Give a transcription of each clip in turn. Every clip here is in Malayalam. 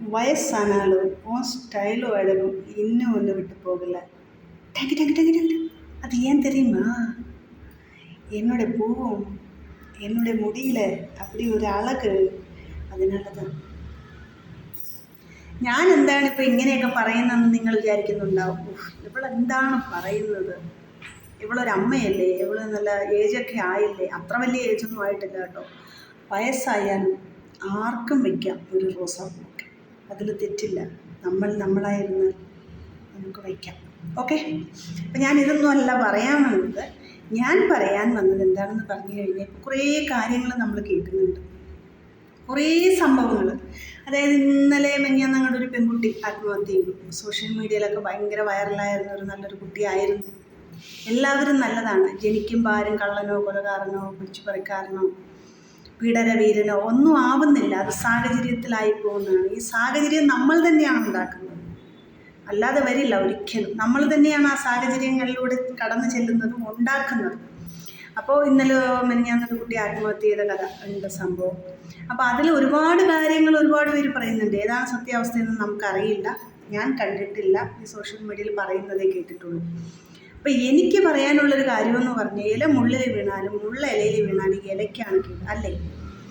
ವಯಸ್ಸಾನಾಗಲೂ ഓ സ്റ്റൈലോ ಆಡಲು ഇന്നും ഒന്നും വിട്ടു പോകില്ല. டங்கு டங்கு டங்கு டங்கு അത് ഏൻ தெரியுமா എന്നോട് பூவும் എന്നോട് முடியில் അപ്പടി ஒரு அழகு அதனால ഞാൻ എന്താണ് ഇപ്പോൾ ഇങ്ങനെയൊക്കെ പറയുന്നതെന്ന് നിങ്ങൾ വിചാരിക്കുന്നുണ്ടാവും? ഇവളെന്താണ് പറയുന്നത്? ഇവളൊരമ്മയല്ലേ ഇവൾ നല്ല ഏജൊക്കെ ആയില്ലേ? അത്ര വലിയ ഏജൊന്നും ആയിട്ടില്ല കേട്ടോ. വയസ്സായാലും ആർക്കും വയ്ക്കാം ഒരു റോസാപ്പൂക്കെ. അതിൽ തെറ്റില്ല. നമ്മൾ നമ്മളായിരുന്നു നമുക്ക് വയ്ക്കാം. ഓക്കെ അപ്പം ഞാൻ ഇതൊന്നും അല്ല പറയാൻ വന്നത്. ഞാൻ പറയാൻ വന്നത് എന്താണെന്ന് പറഞ്ഞു കഴിഞ്ഞാൽ കുറേ കാര്യങ്ങൾ നമ്മൾ കേൾക്കുന്നുണ്ട്. കുറേ സംഭവങ്ങൾ. അതായത് ഇന്നലെ മെഞ്ഞാന്ന് ഞങ്ങളുടെ ഒരു പെൺകുട്ടി ആത്മഹത്യ ചെയ്തു. സോഷ്യൽ മീഡിയയിലൊക്കെ ഭയങ്കര വൈറലായിരുന്ന ഒരു നല്ലൊരു കുട്ടിയായിരുന്നു. എല്ലാവരും നല്ലതാണ്. ജനിക്കുമ്പോൾ ആരും കള്ളനോ കൊലകാരനോ പിടിച്ചുപറിക്കാരനോ പീഡനവീരനോ ഒന്നും ആവുന്നില്ല. അത് സാഹചര്യത്തിലായി പോകുന്നതാണ്. ഈ സാഹചര്യം നമ്മൾ തന്നെയാണ് ഉണ്ടാക്കുന്നത്. അല്ലാതെ വരില്ല ഒരിക്കലും. നമ്മൾ തന്നെയാണ് ആ സാഹചര്യങ്ങളിലൂടെ കടന്നു ചെല്ലുന്നതും ഉണ്ടാക്കുന്നതും. അപ്പോൾ ഇന്നലെ മെനിഞ്ഞാന്നൊരു കുട്ടി ആത്മഹത്യ ചെയ്ത കഥ ഉണ്ട് സംഭവം. അപ്പോൾ അതിൽ ഒരുപാട് കാര്യങ്ങൾ ഒരുപാട് പേര് പറയുന്നുണ്ട്. ഏതാണ് സത്യാവസ്ഥയെന്ന് നമുക്കറിയില്ല. ഞാൻ കണ്ടിട്ടില്ല. ഈ സോഷ്യൽ മീഡിയയിൽ പറയുന്നതേ കേട്ടിട്ടുള്ളൂ. അപ്പോൾ എനിക്ക് പറയാനുള്ളൊരു കാര്യമെന്ന് പറഞ്ഞാൽ ഇല മുള്ളിൽ വീണാലും മുള്ള ഇലയിൽ വീണാലും ഇലയ്ക്കാണ് കീഴ് അല്ലേ?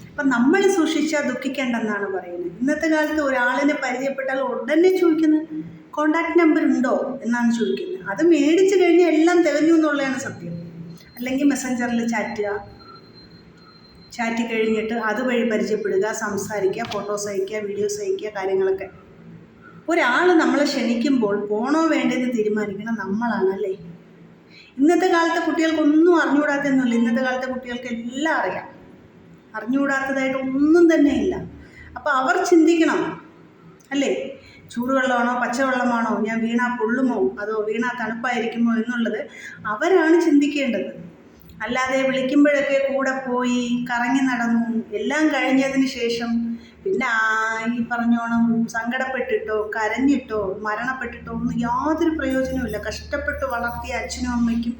അപ്പം നമ്മൾ സൂക്ഷിച്ചാൽ ദുഃഖിക്കേണ്ടെന്നാണ് പറയുന്നത്. ഇന്നത്തെ കാലത്ത് ഒരാളിനെ പരിചയപ്പെട്ടാൽ ഉടനെ ചോദിക്കുന്നത് കോണ്ടാക്ട് നമ്പർ ഉണ്ടോ? എന്നാണ് ചോദിക്കുന്നത്. അത് മേടിച്ചു കഴിഞ്ഞാൽ എല്ലാം തികഞ്ഞു എന്നുള്ളതാണ് സത്യം. അല്ലെങ്കിൽ മെസ്സഞ്ചറിൽ ചാറ്റുക ചാറ്റ് കഴിഞ്ഞിട്ട് അതുവഴി പരിചയപ്പെടുക സംസാരിക്കുക ഫോട്ടോസ് അയക്കുക വീഡിയോസ് അയക്കുക കാര്യങ്ങളൊക്കെ. ഒരാൾ നമ്മളെ ക്ഷണിക്കുമ്പോൾ പോണോ വേണ്ടതെന്ന് തീരുമാനിക്കണം നമ്മളാണല്ലേ ഇന്നത്തെ കാലത്തെ കുട്ടികൾക്കൊന്നും അറിഞ്ഞുകൂടാത്തൊന്നുമില്ല ഇന്നത്തെ കാലത്തെ കുട്ടികൾക്ക് എല്ലാം അറിയാം. അറിഞ്ഞുകൂടാത്തതായിട്ട് ഒന്നും തന്നെ ഇല്ല. അപ്പോൾ അവർ ചിന്തിക്കണം. അല്ലേ? ചൂടുവെള്ളമാണോ പച്ചവെള്ളമാണോ ഞാൻ വീണാ പൊള്ളുമോ അതോ വീണാ തണുപ്പായിരിക്കുമോ എന്നുള്ളത് അവരാണ് ചിന്തിക്കേണ്ടത്. അല്ലാതെ വിളിക്കുമ്പോഴൊക്കെ കൂടെ പോയി കറങ്ങി നടന്നു എല്ലാം കഴിഞ്ഞതിന് ശേഷം പിന്നെ ഈ പറഞ്ഞോണം സങ്കടപ്പെട്ടിട്ടോ കരഞ്ഞിട്ടോ മരണപ്പെട്ടിട്ടോ ഒന്നും യാതൊരു പ്രയോജനവുമില്ല കഷ്ടപ്പെട്ട് വളർത്തിയ അച്ഛനും അമ്മയ്ക്കും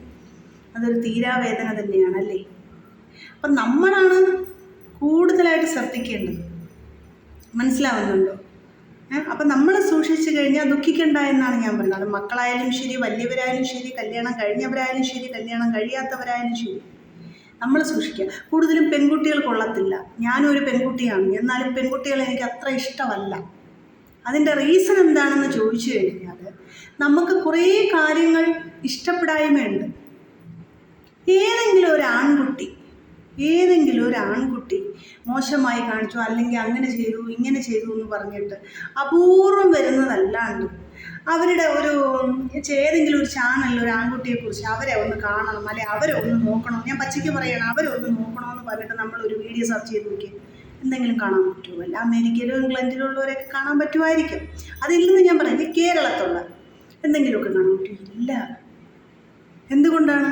അതൊരു തീരാവേദന തന്നെയാണ് അല്ലേ? അപ്പം നമ്മളാണ് കൂടുതലായിട്ട് ശ്രദ്ധിക്കേണ്ടത്. മനസ്സിലാവുന്നുണ്ടോ? അപ്പം നമ്മൾ സൂക്ഷിച്ചു കഴിഞ്ഞാൽ ദുഃഖിക്കണ്ട എന്നാണ് ഞാൻ പറഞ്ഞത്. മക്കളായാലും ശരി വലിയവരായാലും ശരി കല്യാണം കഴിഞ്ഞവരായാലും ശരി കല്യാണം കഴിയാത്തവരായാലും ശരി. നമ്മൾ സൂക്ഷിക്കുക. കൂടുതലും പെൺകുട്ടികൾ കൊള്ളത്തില്ല. ഞാനും ഒരു പെൺകുട്ടിയാണ്. എന്നാലും പെൺകുട്ടികളെ എനിക്ക് അത്ര ഇഷ്ടമല്ല. അതിന്റെ റീസൺ എന്താണെന്ന് ചോദിച്ചു കഴിഞ്ഞാൽ നമുക്ക് കുറേ കാര്യങ്ങൾ ഇഷ്ടപ്പെടായ്മയുണ്ട്. ഏതെങ്കിലും ഒരു ആൺകുട്ടി ഏതെങ്കിലും ഒരു ആൺകുട്ടി മോശമായി കാണിച്ചു അല്ലെങ്കിൽ അങ്ങനെ ചെയ്തു ഇങ്ങനെ ചെയ്തു എന്ന് പറഞ്ഞിട്ട് അപൂർവം വരുന്നതല്ലാണ്ട് അവരുടെ ഒരു ഏതെങ്കിലും ഒരു ചാനലിൽ ഒരു ആൺകുട്ടിയെക്കുറിച്ച് അവരെ ഒന്ന് കാണണം അല്ലെ അവരെ ഒന്ന് നോക്കണം. ഞാൻ പച്ചയ്ക്ക് പറയണം അവരെ ഒന്ന് നോക്കണം എന്ന് പറഞ്ഞിട്ട് നമ്മൾ ഒരു വീഡിയോ സെർച്ച് ചെയ്ത് നോക്കി എന്തെങ്കിലും കാണാൻ പറ്റുമോ അല്ല അമേരിക്കയിലും ഇംഗ്ലണ്ടിലും ഉള്ളവരൊക്കെ കാണാൻ പറ്റുമായിരിക്കും. അതില്ലെന്ന് ഞാൻ പറയുന്നത് കേരളത്തുള്ള എന്തെങ്കിലുമൊക്കെ കാണാൻ പറ്റുമോ ഇല്ല. എന്തുകൊണ്ടാണ്?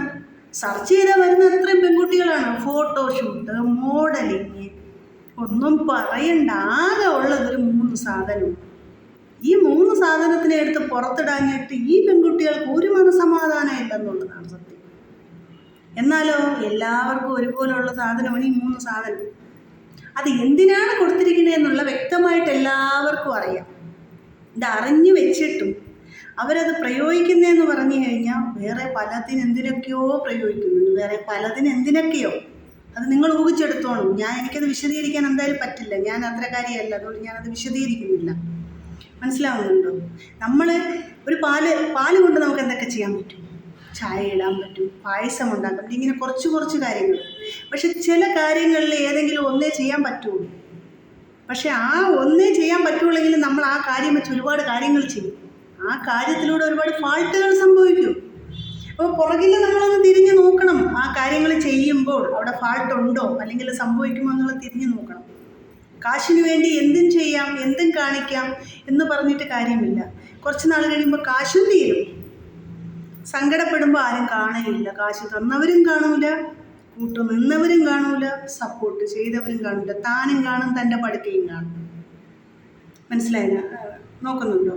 സെർച്ച് ചെയ്താൽ വരുന്ന അത്രയും പെൺകുട്ടികളാണ്. ഫോട്ടോഷൂട്ട് മോഡലിങ് ഒന്നും പറയണ്ട. ആകെ ഉള്ളത് ഒരു മൂന്ന് സാധനം ഈ മൂന്ന് സാധനത്തിനെ എടുത്ത് പുറത്തിടാഞ്ഞിട്ട് ഈ പെൺകുട്ടികൾക്ക് ഒരു മനസമാധാനം ഇല്ലെന്നുള്ളതാണ് സത്യം. എന്നാലോ എല്ലാവർക്കും ഒരുപോലുള്ള സാധനമാണ് ഈ മൂന്ന് സാധനം. അത് എന്തിനാണ് കൊടുത്തിരിക്കുന്നത് എന്നുള്ള വ്യക്തമായിട്ട് എല്ലാവർക്കും അറിയാം. ഇത് അറിഞ്ഞു വെച്ചിട്ടും അവരത് പ്രയോഗിക്കുന്നതെന്ന് പറഞ്ഞു കഴിഞ്ഞാൽ വേറെ പലതിന് എന്തിനൊക്കെയോ പ്രയോഗിക്കുന്നുണ്ട്. വേറെ പലതിന് എന്തിനൊക്കെയോ. അത് നിങ്ങൾ ഊഹിച്ചെടുത്തോണം. ഞാൻ എനിക്കത് വിശദീകരിക്കാൻ എന്തായാലും പറ്റില്ല. ഞാൻ അത്രക്കാരിയല്ല അതുകൊണ്ട് ഞാനത് വിശദീകരിക്കുന്നില്ല. മനസ്സിലാവുന്നുണ്ടോ? നമ്മൾ ഒരു പാൽ പാൽ കൊണ്ട് നമുക്ക് എന്തൊക്കെ ചെയ്യാൻ പറ്റും? ചായ ഇടാൻ പറ്റും പായസം ഉണ്ടാക്കാൻ പറ്റും ഇങ്ങനെ കുറച്ച് കുറച്ച് കാര്യങ്ങൾ. പക്ഷെ ചില കാര്യങ്ങളിൽ ഏതെങ്കിലും ഒന്നേ ചെയ്യാൻ പറ്റുള്ളൂ. പക്ഷെ ആ ഒന്നേ ചെയ്യാൻ പറ്റുള്ളെങ്കിൽ നമ്മൾ ആ കാര്യം വെച്ച് ഒരുപാട് കാര്യങ്ങൾ ചെയ്യും. ആ കാര്യത്തിലൂടെ ഒരുപാട് ഫാൾട്ടുകൾ സംഭവിക്കും. അപ്പോൾ പുറകിൽ നമ്മളൊന്ന് തിരിഞ്ഞു നോക്കണം. ആ കാര്യങ്ങൾ ചെയ്യുമ്പോൾ അവിടെ ഫാൾട്ട് ഉണ്ടോ അല്ലെങ്കിൽ സംഭവിക്കുമോ എന്നുള്ളത് തിരിഞ്ഞു നോക്കണം. കാശിന് വേണ്ടി എന്തും ചെയ്യാം എന്തും കാണിക്കാം എന്ന് പറഞ്ഞിട്ട് കാര്യമില്ല. കുറച്ച് നാൾ കഴിയുമ്പോൾ കാശും തീരും. സങ്കടപ്പെടുമ്പോൾ ആരും കാണുകയില്ല. കാശ് തന്നവരും കാണൂല കൂട്ടു നിന്നവരും കാണൂല സപ്പോർട്ട് ചെയ്തവരും കാണൂല. താനും കാണും തന്റെ പടുക്കയും കാണും. മനസ്സിലായില്ല? നോക്കുന്നുണ്ടോ?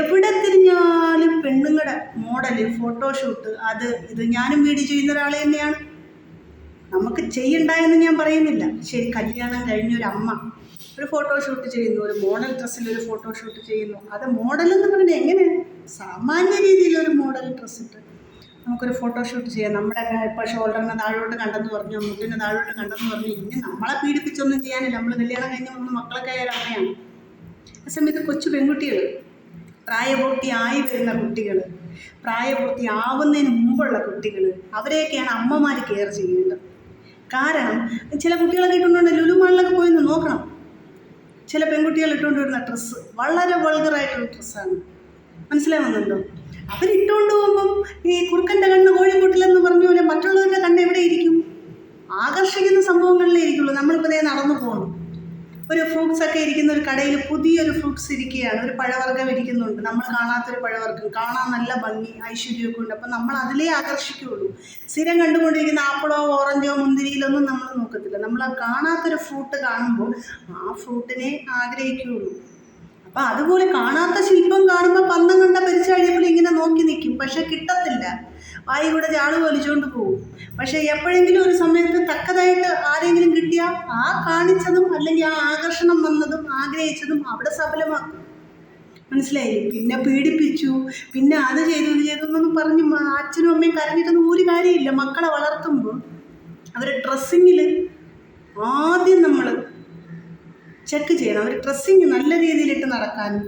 എവിടെ തിരിഞ്ഞാലും പെണ്ണുങ്ങളുടെ മോഡൽ ഫോട്ടോഷൂട്ട് അത് ഇത് ഞാനും വീഡിയോ ചെയ്യുന്ന ഒരാളെ തന്നെയാണ്. നമുക്ക് ചെയ്യണ്ട എന്ന് ഞാൻ പറയുന്നില്ല. ശരി കല്യാണം കഴിഞ്ഞ ഒരു അമ്മ ഒരു ഫോട്ടോഷൂട്ട് ചെയ്യുന്നു ഒരു മോഡൽ ഡ്രസ്സിൽ ഒരു ഫോട്ടോഷൂട്ട് ചെയ്യുന്നു. അത് മോഡൽ എന്ന് പറഞ്ഞാൽ എങ്ങനെ? സാമാന്യ രീതിയിൽ ഒരു മോഡൽ ഡ്രസ്സ് ഇട്ട് നമുക്കൊരു ഫോട്ടോഷൂട്ട് ചെയ്യാം. നമ്മുടെ ഇപ്പോൾ ഷോൾഡറിന് താഴോട്ട് കണ്ടെന്ന് പറഞ്ഞു മുട്ടിന് താഴോട്ട് കണ്ടെന്ന് പറഞ്ഞു. ഇനി നമ്മളെ പീഡിപ്പിച്ചൊന്നും ചെയ്യാനില്ല. നമ്മൾ കല്യാണം കഴിഞ്ഞ മൂന്ന് മക്കളൊക്കെ ആയ അമ്മയാണ്. ആ സമയത്ത് കൊച്ചു പെൺകുട്ടികൾ പ്രായപൂർത്തിയായി വരുന്ന കുട്ടികൾ പ്രായപൂർത്തിയാവുന്നതിന് മുമ്പുള്ള കുട്ടികൾ അവരെയൊക്കെയാണ് അമ്മമാർ കെയർ ചെയ്യേണ്ടത് കാരണം ചില കുട്ടികളൊക്കെ ഇട്ടുകൊണ്ടുണ്ട് ലുലുമാളിലൊക്കെ പോയി ഒന്ന് നോക്കണം. ചില പെൺകുട്ടികൾ ഇട്ടുകൊണ്ട് വരുന്ന ഡ്രസ്സ് വളരെ വൾഗറായിട്ടുള്ള ഡ്രസ്സാണ്. മനസ്സിലാവുന്നുണ്ടോ അവരിട്ടുകൊണ്ട് പോകുമ്പം ഈ കുറുക്കന്റെ കണ്ണ് കോഴിക്കൂട്ടിലെന്ന് പറഞ്ഞ പോലെ മറ്റുള്ളവരുടെ കണ്ണ് എവിടെ ഇരിക്കും? ആകർഷിക്കുന്ന സംഭവങ്ങളിലേ ഇരിക്കുള്ളൂ. നമ്മളിപ്പോൾ നേരെ നടന്നു പോകണം ഒരു ഫ്രൂട്ട്സ് ഒക്കെ ഇരിക്കുന്ന ഒരു കടയിൽ പുതിയൊരു ഫ്രൂട്ട്സ് ഇരിക്കുകയാണ്. ഒരു പഴവർഗം ഇരിക്കുന്നുണ്ട്. നമ്മൾ കാണാത്തൊരു പഴവർഗം. കാണാൻ നല്ല ഭംഗി ഐശ്വര്യമൊക്കെ ഉണ്ട്. അപ്പം നമ്മൾ അതിലേ ആകർഷിക്കുകയുള്ളൂ. സ്ഥിരം കണ്ടുകൊണ്ടിരിക്കുന്ന ആപ്പിളോ ഓറഞ്ചോ മുന്തിരിയിലൊന്നും നമ്മൾ നോക്കത്തില്ല. നമ്മൾ കാണാത്തൊരു ഫ്രൂട്ട് കാണുമ്പോൾ ആ ഫ്രൂട്ടിനെ ആഗ്രഹിക്കുകയുള്ളൂ. അപ്പം അതുപോലെ കാണാത്ത ശില്പം കാണുമ്പോൾ പന്തം കണ്ട പരിച്ചാഴിയപ്പോൾ ഇങ്ങനെ നോക്കി നിൽക്കും. പക്ഷെ കിട്ടത്തില്ല. വായി കൂടെ ചാൾ വലിച്ചുകൊണ്ട് പോകും പക്ഷെ എപ്പോഴെങ്കിലും ഒരു സമയത്ത് തക്കതായിട്ട് ആരെങ്കിലും കിട്ടിയാൽ ആ കാണിച്ചതും അല്ലെങ്കിൽ ആ ആകർഷണം വന്നതും ആഗ്രഹിച്ചതും അവിടെ സഫലമാക്കും. മനസ്സിലായി പിന്നെ പീഡിപ്പിച്ചു പിന്നെ അത് ചെയ്തു ഇത് ചെയ്തു എന്നൊന്നും പറഞ്ഞ് അച്ഛനും അമ്മയും കരഞ്ഞിട്ടൊന്നും ഒരു കാര്യമില്ല. മക്കളെ വളർത്തുമ്പോൾ അവർ ഡ്രസ്സിങ്ങിൽ ആദ്യം നമ്മൾ ചെക്ക് ചെയ്യണം. അവർ ഡ്രസ്സിങ് നല്ല രീതിയിലിട്ട് നടക്കാനും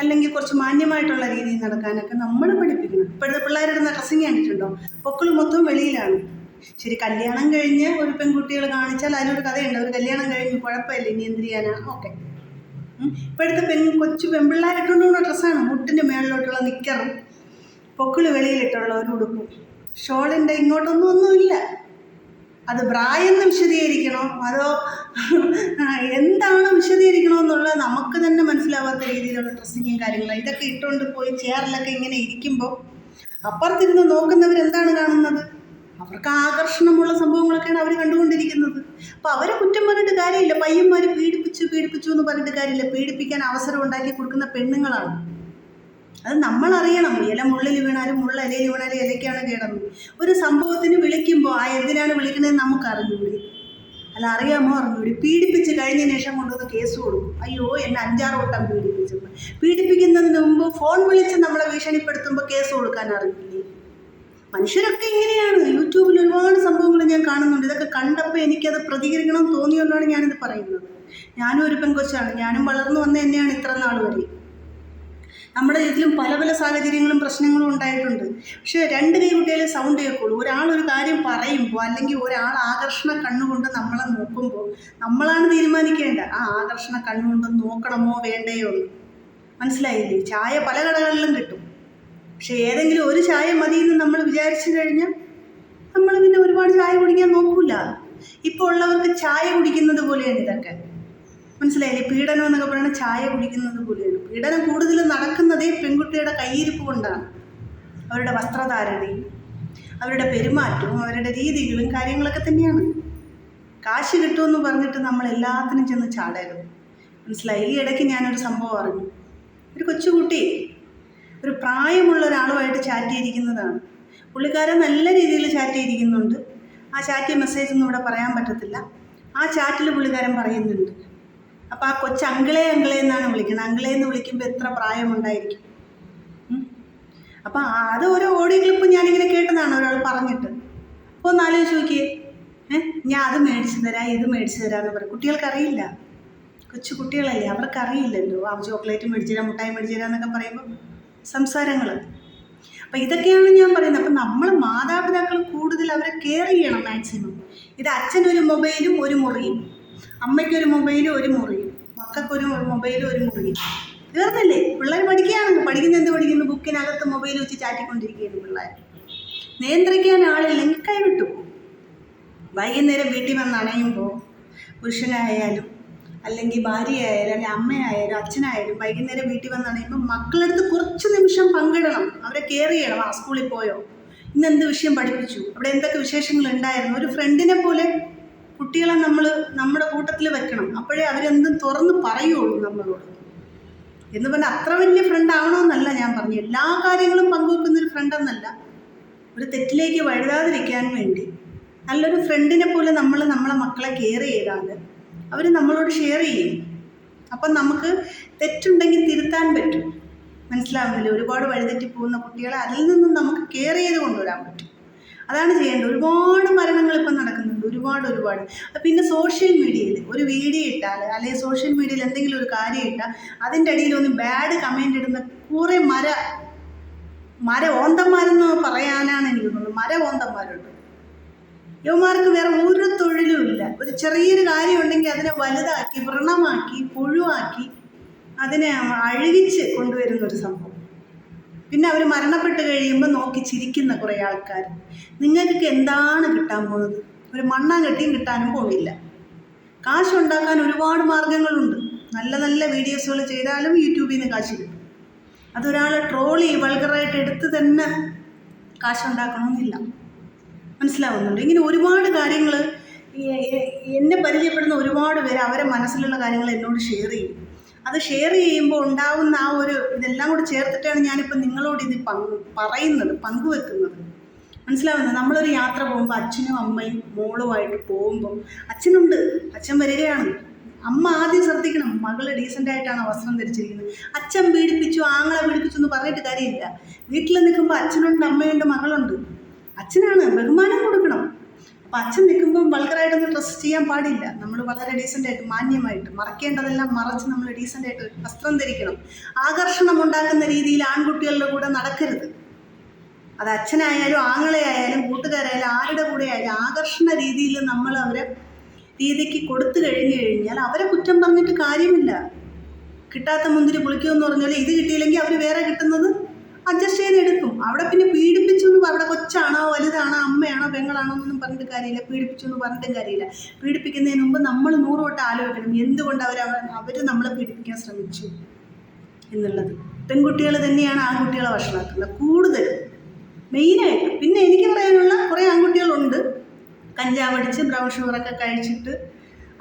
അല്ലെങ്കിൽ കുറച്ച് മാന്യമായിട്ടുള്ള രീതിയിൽ നടക്കാനൊക്കെ നമ്മൾ പഠിപ്പിക്കണം. ഇപ്പോഴത്തെ പിള്ളേരിടുന്ന ഡ്രസ്സിങ് കണ്ടിട്ടുണ്ടോ? പൊക്കിൾ മൊത്തം വെളിയിലാണ്. ശരി കല്യാണം കഴിഞ്ഞ് ഒരു പെൺകുട്ടികൾ കാണിച്ചാൽ അതിനൊരു കഥയുണ്ട്. ഒരു കല്യാണം കഴിഞ്ഞ് കുഴപ്പമില്ല ഇനി എന്ത് ചെയ്യാനാണ് ഓക്കെ. ഇപ്പോഴത്തെ പെൺ കൊച്ചു പെൺപിള്ളേരിട്ടുകൊണ്ടുള്ള ഡ്രസ്സാണ്. മുട്ടിന്റെ മേളിലോട്ടുള്ള നിക്കറും. പൊക്കിൾ വെളിയിലിട്ടുള്ള ഒരു ഉടുപ്പും. ഷോളിന്റെ ഇങ്ങോട്ടൊന്നും ഒന്നുമില്ല. അത് ബ്രായെന്ന് വിശദീകരിക്കണോ? അതോ എന്താണ് വിശദീകരിക്കണമെന്നുള്ളത് നമുക്ക് തന്നെ മനസ്സിലാവാത്ത രീതിയിലുള്ള ഡ്രസ്സിങ്ങും കാര്യങ്ങളും ഇതൊക്കെ ഇട്ടുകൊണ്ട് പോയി ചെയറിലൊക്കെ ഇങ്ങനെ ഇരിക്കുമ്പോൾ അപ്പുറത്തിരുന്ന് നോക്കുന്നവർ എന്താണ് കാണുന്നത്? അവർക്ക് ആകർഷണമുള്ള സംഭവങ്ങളൊക്കെയാണ് അവർ കണ്ടുകൊണ്ടിരിക്കുന്നത്. അപ്പോൾ അവരെ കുറ്റം പറഞ്ഞിട്ട് കാര്യമില്ല. പയ്യന്മാർ പീഡിപ്പിച്ചു പീഡിപ്പിച്ചു എന്ന് പറഞ്ഞിട്ട് കാര്യമില്ല. പീഡിപ്പിക്കാൻ അവസരം ഉണ്ടാക്കി കൊടുക്കുന്ന പെണ്ണുങ്ങളാണ്. അത് നമ്മൾ അറിയണം ഇല മുള്ളിൽ വീണാലും മുള്ള ഇലയിൽ വീണാലും ഇലയ്ക്കാണ് കേടുന്നത് ഒരു സംഭവത്തിന് വിളിക്കുമ്പോൾ ആ എന്തിനാണ് വിളിക്കുന്നത് നമുക്ക് അറിഞ്ഞൂടി അല്ല അറിയാമോ? അറിഞ്ഞൂടി. പീഡിപ്പിച്ച് കഴിഞ്ഞ ശേഷം കൊണ്ടുവന്ന് കേസ് കൊടുക്കും. അയ്യോ എന്നെ അഞ്ചാറ് വട്ടം പീഡിപ്പിച്ചപ്പോൾ പീഡിപ്പിക്കുന്നതിന് മുമ്പ് ഫോൺ വിളിച്ച് നമ്മളെ ഭീഷണിപ്പെടുത്തുമ്പോൾ കേസ് കൊടുക്കാൻ അറിയില്ലേ മനുഷ്യരൊക്കെ ഇങ്ങനെയാണ്. യൂട്യൂബിൽ ഒരുപാട് സംഭവങ്ങൾ ഞാൻ കാണുന്നുണ്ട്. ഇതൊക്കെ കണ്ടപ്പോൾ എനിക്കത് പ്രതികരിക്കണം എന്ന് തോന്നിയോണ്ടാണ് ഞാനിത് പറയുന്നത്. ഞാനും ഒരു പെൺകൊച്ചാണ്. ഞാനും വളർന്നു വന്ന എന്നെയാണ് ഇത്ര നാൾ വരെ. നമ്മുടെ ജീവിതത്തിലും പല പല സാഹചര്യങ്ങളും പ്രശ്നങ്ങളും ഉണ്ടായിട്ടുണ്ട്. പക്ഷേ രണ്ട് കൈ കുട്ടിയാലേ സൗണ്ട് കേൾക്കുള്ളൂ. ഒരാളൊരു ഒരു കാര്യം പറയുമ്പോൾ അല്ലെങ്കിൽ ഒരാൾ ആകർഷണ കണ്ണുകൊണ്ട് നമ്മളെ നോക്കുമ്പോൾ നമ്മളാണ് തീരുമാനിക്കേണ്ട. ആ ആകർഷണ കണ്ണുകൊണ്ട് നോക്കണമോ വേണ്ടയോ എന്ന്. മനസ്സിലായില്ലേ? ചായ പല കടകളിലും കിട്ടും. പക്ഷേ ഏതെങ്കിലും ഒരു ചായ മതി എന്ന് നമ്മൾ വിചാരിച്ചു കഴിഞ്ഞാൽ നമ്മൾ പിന്നെ ഒരുപാട് ചായ കുടിക്കാൻ നോക്കൂല. ഇപ്പോൾ ഉള്ളവർക്ക് ചായ കുടിക്കുന്നത് പോലെയാണ് ഇതൊക്കെ. മനസ്സിലായില്ലേ? പീഡനം എന്നൊക്കെ പറയുന്നത് ചായ കുടിക്കുന്നത് പോലെയാണ്. പീഡനം കൂടുതൽ നടക്കുന്നതേ പെൺകുട്ടിയുടെ കയ്യിരിപ്പ് കൊണ്ടാണ്. അവരുടെ വസ്ത്രധാരണയും അവരുടെ പെരുമാറ്റവും അവരുടെ രീതികളും കാര്യങ്ങളൊക്കെ തന്നെയാണ്. കാശ് കിട്ടുമെന്ന് പറഞ്ഞിട്ട് നമ്മൾ എല്ലാത്തിനും ചെന്ന് ചാടരുത്. മനസ്സിലായി? ഈ ഇടയ്ക്ക് ഞാനൊരു സംഭവം അറിഞ്ഞു. ഒരു കൊച്ചുകുട്ടി ഒരു പ്രായമുള്ള ഒരാളുമായിട്ട് ചാറ്റ് ചെയ്തിരിക്കുന്നതാണ്. പുള്ളിക്കാരൻ നല്ല രീതിയിൽ ചാറ്റ് ചെയ്തിരിക്കുന്നുണ്ട്. ആ ചാറ്റ് മെസ്സേജ് ഒന്നും ഇവിടെ പറയാൻ പറ്റത്തില്ല. ആ ചാറ്റിൽ പുള്ളിക്കാരൻ പറയുന്നുണ്ട്. അപ്പോൾ ആ കൊച്ചു അങ്കിളെ അങ്കിളെ എന്നാണ് വിളിക്കുന്നത്? അങ്കിളെ എന്ന് വിളിക്കുമ്പോൾ എത്ര പ്രായമുണ്ടായിരിക്കും? അപ്പോൾ അത് ഒരു ഓഡിയോ ക്ലിപ്പ് ഞാനിങ്ങനെ കേട്ടതാണ് ഒരാൾ പറഞ്ഞിട്ട്. അപ്പോൾ ഒന്ന് ആലോചിച്ച് നോക്കിയേ. ഏ? ഞാൻ അത് മേടിച്ചു തരാം ഇത് മേടിച്ചു എന്ന് പറയും. കുട്ടികൾക്കറിയില്ല. കൊച്ചു കുട്ടികളല്ലേ അവർക്കറിയില്ലല്ലോ ആ ചോക്ലേറ്റ് മേടിച്ചു തരാം മുട്ടായി മേടിച്ചു തരാം എന്നൊക്കെ പറയുമ്പോൾ സംസാരങ്ങൾ അപ്പം ഇതൊക്കെയാണ് ഞാൻ പറയുന്നത്. അപ്പം നമ്മൾ മാതാപിതാക്കൾ കൂടുതൽ അവരെ കെയർ ചെയ്യണം മാക്സിമം. ഇത് ഒരു മൊബൈലും ഒരു മുറിയും. അമ്മയ്ക്കൊരു മൊബൈലും ഒരു മുറിയും മക്കൾക്കൊരു മൊബൈലും ഒരു മുറി. തീർന്നില്ലേ? പിള്ളേർ പഠിക്കുകയാണ്. പഠിക്കുന്ന എന്ത് പഠിക്കുന്നു? ബുക്കിനകത്ത് മൊബൈൽ വെച്ച് ചാറ്റിക്കൊണ്ടിരിക്കുകയാണ് പിള്ളേർ നിയന്ത്രിക്കാൻ ആളില്ലെങ്കിൽ കൈവിട്ടു. വൈകുന്നേരം വീട്ടിൽ വന്ന് അണയുമ്പോൾ പുരുഷനായാലും അല്ലെങ്കിൽ ഭാര്യയായാലും അല്ലെങ്കിൽ അമ്മയായാലും അച്ഛനായാലും വൈകുന്നേരം വീട്ടിൽ വന്ന് അണയുമ്പോൾ മക്കളടുത്ത് കുറച്ച് നിമിഷം പങ്കിടണം. അവരെ കെയർ ചെയ്യണം. ആ സ്കൂളിൽ പോയോ? ഇന്ന് എന്ത് വിഷയം പഠിപ്പിച്ചു? അവിടെ എന്തൊക്കെ വിശേഷങ്ങൾ ഉണ്ടായിരുന്നു? ഒരു ഫ്രണ്ടിനെ പോലെ കുട്ടികളെ നമ്മൾ നമ്മുടെ കൂട്ടത്തിൽ വെക്കണം. അപ്പോഴേ അവരെന്തും തുറന്ന് പറയുള്ളൂ നമ്മളോട്. എന്ന് പറഞ്ഞാൽ അത്ര വലിയ ഫ്രണ്ട് ആവണമെന്നല്ല ഞാൻ പറഞ്ഞു എല്ലാ കാര്യങ്ങളും പങ്കുവെക്കുന്ന ഒരു ഫ്രണ്ട് എന്നല്ല. ഒരു തെറ്റിലേക്ക് വഴുതാതിരിക്കാൻ വേണ്ടി. നല്ലൊരു ഫ്രണ്ടിനെ പോലെ നമ്മൾ നമ്മളെ മക്കളെ കെയർ ചെയ്താൽ അവർ നമ്മളോട് ഷെയർ ചെയ്യും. അപ്പം നമുക്ക് തെറ്റുണ്ടെങ്കിൽ തിരുത്താൻ പറ്റും. മനസ്സിലാവുന്നില്ല? ഒരുപാട് വഴിതെറ്റി പോകുന്ന കുട്ടികളെ അതിൽ നിന്നും നമുക്ക് കെയർ ചെയ്ത് കൊണ്ടുവരാൻ പറ്റും. അതാണ് ചെയ്യേണ്ടത്. ഒരുപാട് മരണങ്ങൾ ഇപ്പം നടക്കുന്നുണ്ട്. ഒരുപാട് ഒരുപാട്. പിന്നെ സോഷ്യൽ മീഡിയയിൽ ഒരു വീഡിയോ ഇട്ടാൽ അല്ലെങ്കിൽ സോഷ്യൽ മീഡിയയിൽ എന്തെങ്കിലും ഒരു കാര്യം ഇട്ടാൽ അതിന്റെ അടിയിൽ ഒന്ന് ബാഡ് കമന്റ് ഇടുന്ന കുറേ മര മര ഓന്തന്മാരെന്ന് പറയാനാണ് എനിക്ക് തോന്നുന്നത്. മര ഓന്തന്മാരുണ്ട്. യുവമാർക്ക് വേറെ ഒരു തൊഴിലും ഇല്ല. ഒരു ചെറിയൊരു കാര്യം ഉണ്ടെങ്കിൽ അതിനെ വലുതാക്കി വ്രണമാക്കി പുഴുവാക്കി അതിനെ അഴുകിച്ച് കൊണ്ടുവരുന്ന ഒരു സംഭവം. പിന്നെ അവർ മരണപ്പെട്ട് കഴിയുമ്പോൾ നോക്കി ചിരിക്കുന്ന കുറേ ആൾക്കാർ നിങ്ങൾക്ക് എന്താണ് കിട്ടാൻ പോകുന്നത് ഒരു മണ്ണാൻ കെട്ടിയും കിട്ടാനും പോകില്ല കാശ് ഉണ്ടാക്കാൻ ഒരുപാട് മാർഗങ്ങളുണ്ട്. നല്ല നല്ല വീഡിയോസുകൾ ചെയ്താലും യൂട്യൂബിൽ നിന്ന് കാശ് കിട്ടും. അതൊരാളെ ട്രോളി വൾഗറായിട്ട് എടുത്ത് തന്നെ കാശ് കാശുണ്ടാക്കണമെന്നില്ല മനസ്സിലാവുന്നുണ്ട്? ഇങ്ങനെ ഒരുപാട് കാര്യങ്ങൾ എന്നെ പരിചയപ്പെടുന്ന ഒരുപാട് പേര് അവരെ മനസ്സിലുള്ള കാര്യങ്ങൾ എന്നോട് ഷെയർ ചെയ്യും. അത് ഷെയർ ചെയ്യുമ്പോൾ ഉണ്ടാവുന്ന ആ ഒരു ഇതെല്ലാം കൂടി ചേർത്തിട്ടാണ് ഞാനിപ്പോൾ നിങ്ങളോട് ഇത് പങ്ക് പറയുന്നത് പങ്കുവെക്കുന്നത്. മനസ്സിലാവുന്നത് നമ്മളൊരു യാത്ര പോകുമ്പോൾ അച്ഛനും അമ്മയും മോളുമായിട്ട് പോകുമ്പോൾ അച്ഛനുണ്ട് അച്ഛൻ വരികയാണ്. അമ്മ ആദ്യം ശ്രദ്ധിക്കണം മകൾ ഡീസന്റ് ആയിട്ടാണ് വസ്ത്രം ധരിച്ചിരിക്കുന്നത്. അച്ഛൻ പീഡിപ്പിച്ചു ആങ്ങളെ പീഡിപ്പിച്ചു എന്ന് പറഞ്ഞിട്ട് കാര്യമില്ല. വീട്ടിൽ നിൽക്കുമ്പോൾ അച്ഛനുണ്ട് അമ്മയുണ്ട് മകളുണ്ട്. അച്ഛനാണ് ബഹുമാനം കൊടുക്കണം. അപ്പം അച്ഛൻ നിൽക്കുമ്പോൾ വൾഗറായിട്ടൊന്നും ഡ്രസ്സ് ചെയ്യാൻ പാടില്ല. നമ്മൾ വളരെ ഡീസന്റ് ആയിട്ട് മാന്യമായിട്ട് മറക്കേണ്ടതെല്ലാം മറച്ച് നമ്മൾ ഡീസന്റ് ആയിട്ട് വസ്ത്രം ധരിക്കണം. ആകർഷണം ഉണ്ടാക്കുന്ന രീതിയിൽ ആൺകുട്ടികളുടെ കൂടെ നടക്കരുത്. അത് അച്ഛനായാലും ആങ്ങളെയായാലും കൂട്ടുകാരായാലും ആരുടെ കൂടെ ആയാലും ആകർഷണ രീതിയിൽ നമ്മൾ അവരെ രീതിക്ക് കൊടുത്തു കഴിഞ്ഞു കഴിഞ്ഞാൽ അവരെ കുറ്റം പറഞ്ഞിട്ട് കാര്യമില്ല. കിട്ടാത്ത മുന്തിരി പുളിക്കുമെന്ന് പറഞ്ഞാൽ ഇത് കിട്ടിയില്ലെങ്കിൽ അവർ വേറെ കിട്ടുന്നത്? അഡ്ജസ്റ്റ് ചെയ്തെടുക്കും അവിടെ പിന്നെ പീഡിപ്പിച്ചു എന്ന് അവിടെ കൊച്ചാണോ വലുതാണോ അമ്മയാണോ പെങ്ങളാണോ എന്നൊന്നും പറഞ്ഞിട്ട് കാര്യമില്ല. പീഡിപ്പിച്ചു എന്ന് പറഞ്ഞിട്ടും കാര്യമില്ല. പീഡിപ്പിക്കുന്നതിന് മുമ്പ് നമ്മൾ നൂറ് വട്ടം ആലോചിക്കണം. എന്തുകൊണ്ട് അവർ അവർ നമ്മളെ പീഡിപ്പിക്കാൻ ശ്രമിച്ചു എന്നുള്ളത്. പെൺകുട്ടികൾ തന്നെയാണ് ആൺകുട്ടികളെ വഷളാക്കുന്നത്. കൂടുതലും. മെയിനായിട്ട്. പിന്നെ എനിക്ക് പറയാനുള്ള കുറേ ആൺകുട്ടികളുണ്ട്. കഞ്ചാവ് അടിച്ച് ബ്രൗൺ ഷുഗറൊക്കെ കഴിച്ചിട്ട്.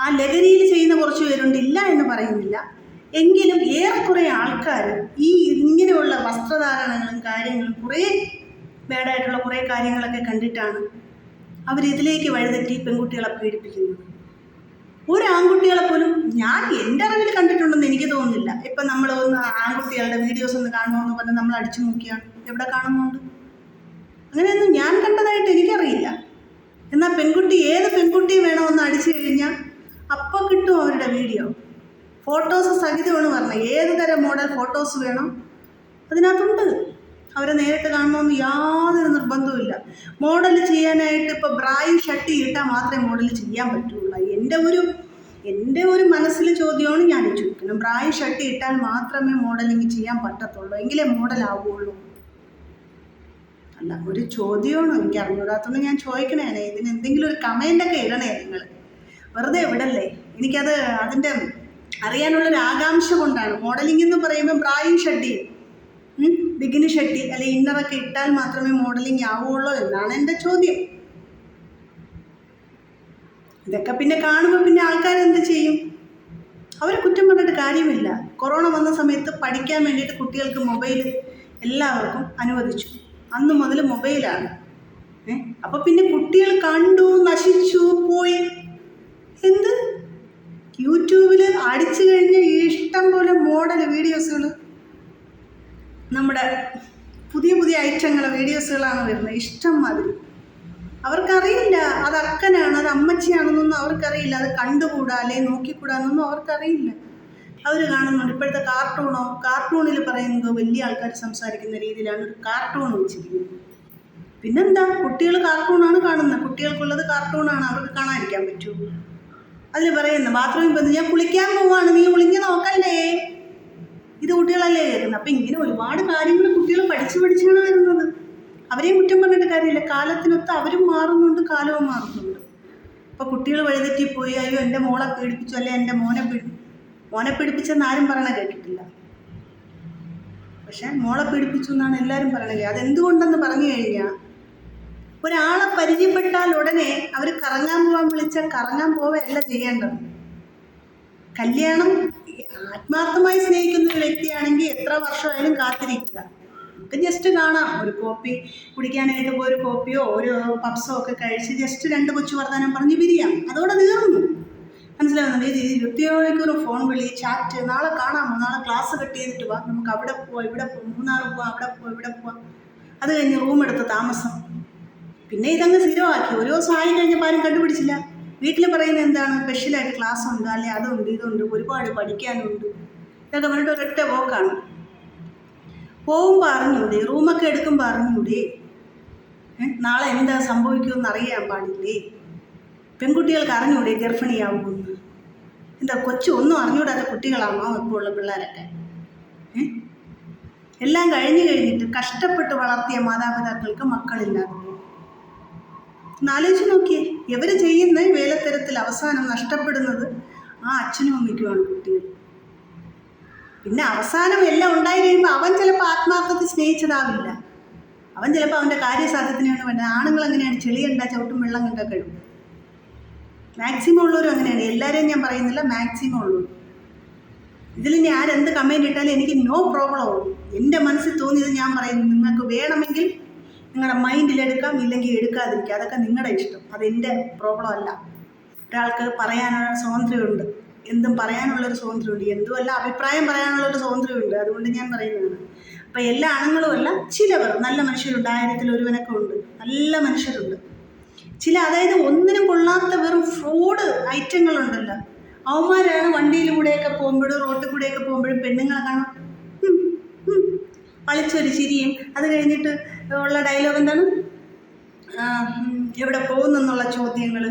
ആ ലഹരിയിൽ ചെയ്യുന്ന കുറച്ച് പേരുണ്ട്. ഇല്ല എന്ന് പറയുന്നില്ല. എങ്കിലും ഏറെക്കുറെ ആൾക്കാർ ഈ ഇങ്ങനെയുള്ള വസ്ത്രധാരണങ്ങളും കാര്യങ്ങളും കുറേ ബാഡായിട്ടുള്ള കുറേ കാര്യങ്ങളൊക്കെ കണ്ടിട്ടാണ് അവരിതിലേക്ക് വഴിതെറ്റി പെൺകുട്ടികളെ പീഡിപ്പിക്കുന്നത്. ഒരു ആൺകുട്ടികളെ പോലും ഞാൻ എന്റെ അറിവിൽ കണ്ടിട്ടുണ്ടെന്ന് എനിക്ക് തോന്നുന്നില്ല. ഇപ്പം നമ്മൾ ഒന്ന് ആൺകുട്ടികളുടെ വീഡിയോസ് ഒന്ന് കാണുമെന്ന് പറഞ്ഞ് നമ്മൾ അടിച്ചു നോക്കിയാണ് എവിടെ കാണുന്നുണ്ട്? അങ്ങനെയൊന്നും ഞാൻ കണ്ടതായിട്ട് എനിക്കറിയില്ല. എന്നാൽ പെൺകുട്ടി ഏത് പെൺകുട്ടിയും വേണമെന്ന് അടിച്ചു കഴിഞ്ഞാൽ അപ്പം കിട്ടും അവരുടെ വീഡിയോ. ഫോട്ടോസ് സഹിതമാണ് പറഞ്ഞത് ഏത് തരം മോഡൽ ഫോട്ടോസ് വേണം? അതിനകത്തുണ്ട്. അവരെ നേരിട്ട് കാണണമെന്ന് യാതൊരു നിർബന്ധവുമില്ല. മോഡൽ ചെയ്യാനായിട്ട് ഇപ്പോൾ ബ്രായും ഷട്ടി ഇട്ടാൽ മാത്രമേ മോഡൽ ചെയ്യാൻ പറ്റുള്ളൂ. എന്റെ ഒരു എന്റെ ഒരു മനസ്സിൽ ചോദ്യമാണ് ഞാൻ ചോദിക്കുന്നത്. ബ്രായും ഷട്ടി ഇട്ടാൽ മാത്രമേ മോഡലിങ് ചെയ്യാൻ പറ്റത്തുള്ളൂ. എങ്കിലേ മോഡലാവുള്ളൂ. അല്ല ഒരു ചോദ്യമാണ് എനിക്ക് അറിഞ്ഞൂടാത്തതുകൊണ്ട് ഞാൻ ചോദിക്കണേനെ. ഇതിന് എന്തെങ്കിലും ഒരു കമന്റൊക്കെ ഇടണേ നിങ്ങൾ. വെറുതെ വിടല്ലേ? എനിക്കത് അതിന്റെ അറിയാനുള്ളൊരു ആകാംക്ഷ കൊണ്ടാണ്. മോഡലിംഗ് എന്ന് പറയുമ്പോൾ പ്രായം ഷെഡ്ഡി. ബിഗിന് ഷട്ടി അല്ലെ ഇന്നറൊക്കെ ഇട്ടാൽ മാത്രമേ മോഡലിംഗ് ആവുള്ളൂ എന്നാണ് എന്റെ ചോദ്യം. ഇതൊക്കെ പിന്നെ കാണുമ്പോൾ പിന്നെ ആൾക്കാർ എന്ത് ചെയ്യും? അവരെ കുറ്റം പറഞ്ഞിട്ട് കാര്യമില്ല. കൊറോണ വന്ന സമയത്ത് പഠിക്കാൻ വേണ്ടിയിട്ട് കുട്ടികൾക്ക് മൊബൈൽ എല്ലാവർക്കും അനുവദിച്ചു. അന്ന് മുതൽ മൊബൈലാണ് ഏഹ് അപ്പോൾ പിന്നെ കുട്ടികൾ കണ്ടു നശിച്ചു പോയി. എന്ത്? യൂട്യൂബിൽ അടിച്ചു കഴിഞ്ഞ ഇഷ്ടം പോലെ മോഡൽ വീഡിയോസുകൾ നമ്മുടെ പുതിയ പുതിയ ഐറ്റങ്ങൾ വീഡിയോസുകളാണ് വരുന്നത്. ഇഷ്ടം മാതിരി അവർക്കറിയില്ല അത് അക്കനാണ് അത് അമ്മച്ചിയാണെന്നൊന്നും അവർക്കറിയില്ല. അത് കണ്ടുകൂടാ അല്ലെ നോക്കിക്കൂടാന്നൊന്നും അവർക്കറിയില്ല. അവർ കാണുന്നുണ്ട്. ഇപ്പോഴത്തെ കാർട്ടൂണോ കാർട്ടൂണിൽ പറയുന്നത് വലിയ ആൾക്കാർ സംസാരിക്കുന്ന രീതിയിലാണ് ഒരു കാർട്ടൂൺ വെച്ചിരിക്കുന്നത്. പിന്നെന്താ? കുട്ടികൾ കാർട്ടൂണാണ് കാണുന്നത്. കുട്ടികൾക്കുള്ളത് കാർട്ടൂണാണ് അവർക്ക് കാണാതിരിക്കാൻ പറ്റുമോ? അതിൽ പറയുന്നു ബാത്റൂമിൽ പോയി ഞാൻ കുളിക്കാൻ പോവാണ് നീ ഒളിഞ്ഞു നോക്കല്ലേ? ഇത് കുട്ടികളല്ലേ കേൾക്കുന്നത്. അപ്പം ഇങ്ങനെ ഒരുപാട് കാര്യങ്ങൾ കുട്ടികൾ പഠിച്ച് പഠിച്ചാണ് വരുന്നത്. അവരെയും കുറ്റം പറഞ്ഞിട്ട് കാര്യമില്ല. കാലത്തിനൊത്ത് അവരും മാറുന്നുണ്ട് കാലവും മാറുന്നുണ്ട്. അപ്പോൾ കുട്ടികൾ വഴിതെറ്റിപ്പോയി അയ്യോ എന്റെ മോളെ പീഡിപ്പിച്ചു അല്ലെ എന്റെ മോനെ പീഡി മോനെ പീഡിപ്പിച്ചെന്ന് ആരും പറയണ കേട്ടിട്ടില്ല. പക്ഷെ മോളെ പീഡിപ്പിച്ചു എന്നാണ് എല്ലാവരും പറയണത് അതെന്തുകൊണ്ടെന്ന് പറഞ്ഞു കഴിഞ്ഞാൽ ഒരാളെ പരിചയപ്പെട്ടാൽ ഉടനെ അവർ കറങ്ങാൻ പോകാൻ വിളിച്ചാൽ കറങ്ങാൻ പോവുകയല്ല ചെയ്യേണ്ടത്. കല്യാണം ആത്മാർത്ഥമായി സ്നേഹിക്കുന്ന ഒരു വ്യക്തിയാണെങ്കിൽ എത്ര വർഷമായാലും കാത്തിരിക്കുക. നമുക്ക് ജസ്റ്റ് കാണാം. ഒരു കോപ്പി കുടിക്കാനായിട്ട് പോയി ഒരു കോപ്പിയോ ഒരു പപ്സോ ഒക്കെ കഴിച്ച് ജസ്റ്റ് രണ്ട് കൊച്ചു വർത്താനം പറഞ്ഞ് പിരിയാം അതോടെ തീർന്നു. മനസ്സിലാവുന്നുണ്ട്? ഇത് ഇരുപത്തിയേഴ് മണിക്കൂർ ഫോൺ വിളി ചാറ്റ് നാളെ കാണാമോ നാളെ ക്ലാസ് കട്ട് ചെയ്തിട്ട് വാ. നമുക്ക് അവിടെ പോവാം ഇവിടെ പോവാം മൂന്നാർ പോവാം അവിടെ പോവാം ഇവിടെ പോവാം. അത് കഴിഞ്ഞ് റൂം എടുത്ത് താമസം. പിന്നെ ഇതങ്ങ് സ്ഥിരമാക്കി. ഒരു ദിവസം ആയി കഴിഞ്ഞപ്പോൾ ആരും കണ്ടുപിടിച്ചില്ല. വീട്ടിൽ പറയുന്നത് എന്താണ്? സ്പെഷ്യലായിട്ട് ക്ലാസ് ഉണ്ട് അല്ലെ? അതുണ്ട് ഇതുണ്ട് ഒരുപാട് പഠിക്കാനുണ്ട്. ഇതൊക്കെ പറഞ്ഞിട്ട് ഒരൊറ്റ പോക്കാണ്. പോകുമ്പോൾ അറിഞ്ഞൂടെ? റൂമൊക്കെ എടുക്കും അറിഞ്ഞൂടെ? ഏ? നാളെ എന്താ സംഭവിക്കുമെന്ന് അറിയാൻ പാടില്ലേ? പെൺകുട്ടികൾക്ക് അറിഞ്ഞൂടെ ഗർഭിണിയാവുമെന്ന്? എന്താ കൊച്ചു ഒന്നും അറിഞ്ഞൂടാത്ത കുട്ടികളാണോ ഇപ്പോൾ ഉള്ള പിള്ളേരൊക്കെ? എല്ലാം കഴിഞ്ഞു കഴിഞ്ഞിട്ട് കഷ്ടപ്പെട്ട് വളർത്തിയ മാതാപിതാക്കൾക്ക് മക്കളില്ലാതെ പോകും. ഒന്ന് ആലോചിച്ച് നോക്കിയേ ഇവർ ചെയ്യുന്ന വേലത്തരത്തിൽ അവസാനം നഷ്ടപ്പെടുന്നത്? ആ അച്ഛനും അമ്മയ്ക്കുമാണ് കുട്ടികൾ പിന്നെ അവസാനം എല്ലാം ഉണ്ടായി കഴിയുമ്പോൾ അവൻ ചിലപ്പോൾ ആത്മാർത്ഥത്തിൽ സ്നേഹിച്ചതാവില്ല. അവൻ ചിലപ്പോൾ അവന്റെ കാര്യസാധ്യത്തിന് വേണ്ടി വേണ്ട ആണുങ്ങൾ അങ്ങനെയാണ് ചെളി കണ്ട ചവിട്ടും വെള്ളം കണ്ട കഴിവ് മാക്സിമം ഉള്ളവരും അങ്ങനെയാണ്. എല്ലാവരെയും ഞാൻ പറയുന്നില്ല മാക്സിമം ഉള്ളവരും. ഇതിൽ ഞാൻ എന്ത് കമന്റ് ഇട്ടാലും എനിക്ക് നോ പ്രോബ്ലം ഉള്ളൂ. എന്റെ മനസ്സിൽ തോന്നിയത് ഞാൻ പറയുന്നു. നിങ്ങൾക്ക് വേണമെങ്കിൽ നിങ്ങളുടെ മൈൻഡിൽ എടുക്കാം ഇല്ലെങ്കിൽ എടുക്കാതിരിക്കുക അതൊക്കെ നിങ്ങളുടെ ഇഷ്ടം. അതെന്റെ പ്രോബ്ലം അല്ല. ഒരാൾക്ക് പറയാനുള്ള സ്വാതന്ത്ര്യമുണ്ട്. എന്തും പറയാനുള്ളൊരു സ്വാതന്ത്ര്യമുണ്ട്. എന്തുമല്ല അഭിപ്രായം പറയാനുള്ളൊരു സ്വാതന്ത്ര്യമുണ്ട്. അതുകൊണ്ട് ഞാൻ പറയുന്നതാണ്. അപ്പം എല്ലാ ആണുങ്ങളുമല്ല ചിലവർ നല്ല മനുഷ്യരുണ്ട്. ആയിരത്തിൽ ഒരുവനൊക്കെ ഉണ്ട്. നല്ല മനുഷ്യരുണ്ട്. ചില അതായത് ഒന്നിനും കൊള്ളാത്ത വെറും ഫ്രോഡ് ഐറ്റങ്ങളുണ്ടല്ലോ. അവന്മാരാണ് വണ്ടിയിലൂടെയൊക്കെ പോകുമ്പോഴും റോട്ടിൽ കൂടെയൊക്കെ പോകുമ്പോഴും പെണ്ണുങ്ങളെ കാണാം. കളിച്ചൊരു ചിരിയും. അത് കഴിഞ്ഞിട്ട് ഉള്ള ഡയലോഗ് എന്താണ്? എവിടെ പോകുന്നു പോകുന്നെന്നുള്ള ചോദ്യങ്ങൾ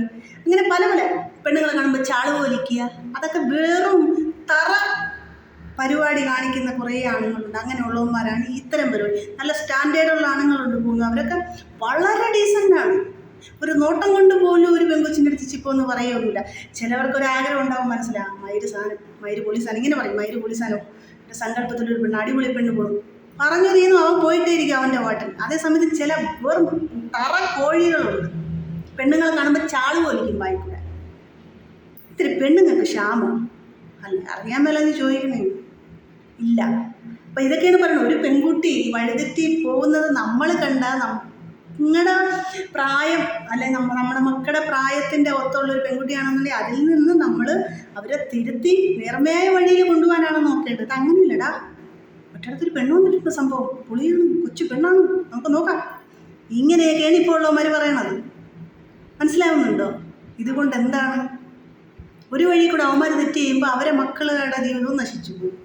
അങ്ങനെ പല പല പെണ്ണുങ്ങളെ കാണുമ്പോൾ ചാൾ പോലിക്കുക അതൊക്കെ വെറും തറ പരിപാടി കാണിക്കുന്ന കുറേ ആണുങ്ങളുണ്ട്. അങ്ങനെയുള്ളവന്മാരാണ് ഇത്തരം പരിപാടി. നല്ല സ്റ്റാൻഡേർഡുള്ള ആണുങ്ങളുണ്ട് പോകുന്നത് അവരൊക്കെ വളരെ ഡീസന്റാണ് ഒരു നോട്ടം കൊണ്ട് പോലും ഒരു പെങ്കൊച്ചിന്റെ അടുത്ത് ചിപ്പോന്ന് പറയുകയൊന്നുമില്ല. ചിലവർക്ക് ഒരു ആഗ്രഹം ഉണ്ടാവും മനസ്സിലാവും മയിര് സാധനം മയിര് പൊളി സാധനം ഇങ്ങനെ പറയും മയിര് പൊളി സാധനം സങ്കല്പത്തിലൊരു പെണ്ണ് അടിപൊളി പെണ്ണ് പോകും പറഞ്ഞു തീർന്നു അവൻ പോയിട്ടേ ഇരിക്കും അവന്റെ വാട്ടിൽ അതേസമയത്ത് ചില വെറും തറ കോഴികളുണ്ട്. പെണ്ണുങ്ങൾ കാണുമ്പോൾ ചാൾ പോലിക്കും വായിക്കൂടെ. ഇത്തിരി പെണ്ണുങ്ങൾക്ക് ക്ഷാമം. അല്ല അറിയാൻ മേലെന്ന് ചോദിക്കണേ. ഇല്ല. അപ്പം ഇതൊക്കെയാണ് പറയുന്നത്. ഒരു പെൺകുട്ടി വഴിതെറ്റി പോകുന്നത് നമ്മൾ കണ്ട നിങ്ങളുടെ പ്രായം അല്ലെ നമ്മ നമ്മുടെ മക്കളുടെ പ്രായത്തിന്റെ ഒത്തുള്ള ഒരു പെൺകുട്ടിയാണെന്നുണ്ടെങ്കിൽ അതിൽ നിന്ന് നമ്മൾ അവരെ തിരുത്തി നേർമയായ വഴിയിൽ കൊണ്ടുപോകാനാണ് നോക്കേണ്ടത്. അങ്ങനെയില്ലടാ. ഒറ്റടുത്തൊരു പെണ്ണ് സംഭവം പുളിയാണ് കൊച്ചു പെണ്ണാണ്? നമുക്ക് നോക്കാം. ഇങ്ങനെ ഇപ്പോൾ ഉള്ളവന്മാർ പറയണത്. മനസ്സിലാവുന്നുണ്ടോ? ഇതുകൊണ്ട് എന്താണ്? ഒരു വഴി കൂടെ അവന്മാർ തെറ്റ് ചെയ്യുമ്പോൾ അവരെ മക്കളുടെ ജീവിതവും നശിച്ചു പോകും.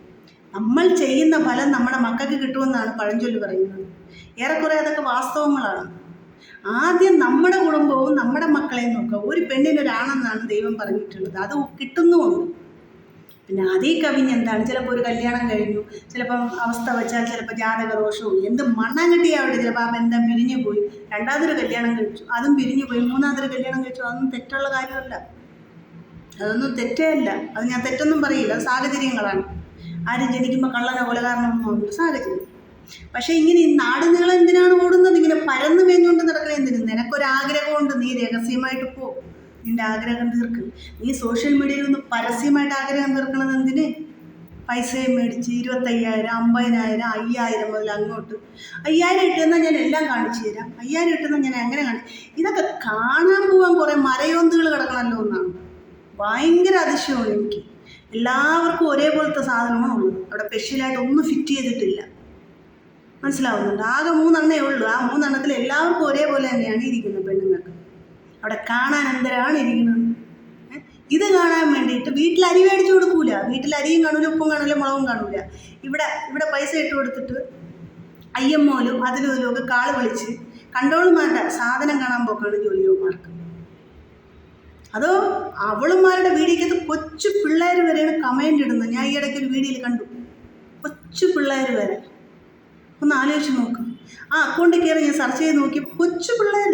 നമ്മൾ ചെയ്യുന്ന ഫലം നമ്മുടെ മക്കൾക്ക് കിട്ടുമെന്നാണ് പഴഞ്ചൊല്ല് പറയുന്നത്. ഏറെക്കുറെ അതൊക്കെ വാസ്തവങ്ങളാണ്. ആദ്യം നമ്മുടെ കുടുംബവും നമ്മുടെ മക്കളെയും നോക്കുക. ഒരു പെണ്ണിനൊരാണെന്നാണ് ദൈവം പറഞ്ഞിട്ടുള്ളത്. അത് കിട്ടുന്നുമുണ്ട്. പിന്നെ അതേ കവിഞ്ഞ് എന്താണ്? ചിലപ്പോൾ ഒരു കല്യാണം കഴിഞ്ഞു ചിലപ്പം അവസ്ഥ വെച്ചാൽ ചിലപ്പോൾ ജാതക എന്ത് എന്ത് മണ്ണാങ്കട്ടിയാവട്ടെ ചിലപ്പോൾ ആ ബന്ധം പിരിഞ്ഞു പോയി. രണ്ടാമതൊരു കല്യാണം കഴിച്ചു അതും പിരിഞ്ഞു പോയി. മൂന്നാമതൊരു കല്യാണം കഴിച്ചു അതൊന്നും തെറ്റുള്ള കാര്യമല്ല. അതൊന്നും തെറ്റേ അല്ല. അത് ഞാൻ തെറ്റൊന്നും പറയില്ല. അത് സാഹചര്യങ്ങളാണ്. ആരും ജനിക്കുമ്പോൾ പോലെ കൊലകാരനൊന്നും ഒന്നും സാഹചര്യം. പക്ഷേ ഇങ്ങനെ നാട് നീളം എന്തിനാണ് ഓടുന്നത്? ഇങ്ങനെ പരന്നു മേഞ്ഞുകൊണ്ട് നടക്കുന്നത് എന്തിനും? നിനക്കൊരാഗ്രഹമുണ്ട് നീ രഹസ്യമായിട്ട് പോ. നിന്റെ ആഗ്രഹം തീർക്ക്. നീ സോഷ്യൽ മീഡിയയിൽ ഒന്ന് പരസ്യമായിട്ട് ആഗ്രഹം തീർക്കണത് എന്തിന്? പൈസയും മേടിച്ച് ഇരുപത്തയ്യായിരം അമ്പതിനായിരം അയ്യായിരം മുതൽ അങ്ങോട്ട്. അയ്യായിരം ഇട്ടെന്നാൽ ഞാൻ എല്ലാം കാണിച്ചു തരാം. അയ്യായിരം ഇട്ടെന്നാൽ ഞാൻ എങ്ങനെ കാണിച്ചു ഇതൊക്കെ കാണാൻ പോകാൻ കുറേ മരയോന്തുകൾ കിടക്കണമല്ലോ എന്നാണ്. ഭയങ്കര അതിശയമാണ് എനിക്ക്. എല്ലാവർക്കും ഒരേപോലത്തെ സാധനമാണ് ഉള്ളത്. അവിടെ സ്പെഷ്യലായിട്ട് ഒന്നും ഫിറ്റ് ചെയ്തിട്ടില്ല. മനസ്സിലാവുന്നുണ്ട്? ആകെ മൂന്നെണ്ണേ ഉള്ളൂ. ആ മൂന്നെണ്ണത്തിൽ എല്ലാവർക്കും ഒരേപോലെ തന്നെയാണ് ഇരിക്കുന്നത് പെണ്ണുങ്ങൾക്ക് അവിടെ കാണാൻ എന്തരാണ് ഇരിക്കുന്നത്. ഇത് കാണാൻ വേണ്ടിയിട്ട് വീട്ടിൽ അരി മേടിച്ചു കൊടുക്കൂല. വീട്ടിൽ അരിയും കാണൂല ഉപ്പും കാണൂല മുളകും കാണൂല. ഇവിടെ ഇവിടെ പൈസ ഇട്ട് കൊടുത്തിട്ട് അയ്യമ്മോലും അതിലും ഇതിലും ഒക്കെ കാൾ വിളിച്ച് കണ്ടോളുമാരുടെ സാധനം കാണാൻ പോക്കാണ് ജോലിയോമാർക്ക് അതോ അവളുമാരുടെ വീടിക്കകത്ത് കൊച്ചു പിള്ളേർ വരെയാണ് കമന്റ് ഇടുന്നത്. ഞാൻ ഈ ഇടയ്ക്ക് ഒരു വീഡിയോയിൽ കണ്ടു. കൊച്ചു പിള്ളേർ വരെ. ഒന്ന് ആലോചിച്ച് നോക്ക്. ആ അക്കൗണ്ടിൽ കയറി ഞാൻ സെർച്ച് ചെയ്ത് നോക്കി. കൊച്ചു പിള്ളേർ